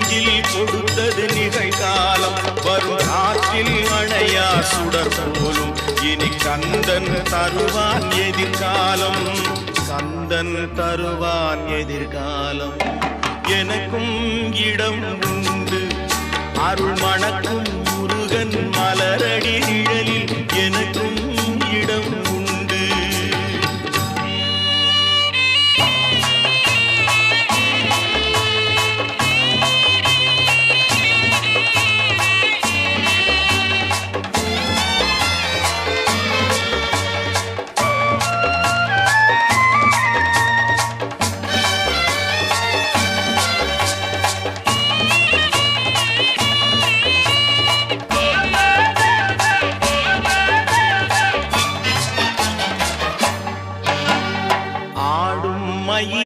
நெஞ்சில் கொடுத்தது நிகழ்காலம் வரும் ஆற்றில் மழையா சுடர் போலும். இனி கந்தன் தருவான் எதிர்காலம். கந்தன் தருவான் எதிர்காலம். எனக்கும் இடம் உண்டு. அருள் மணக்கும் وَإِنْ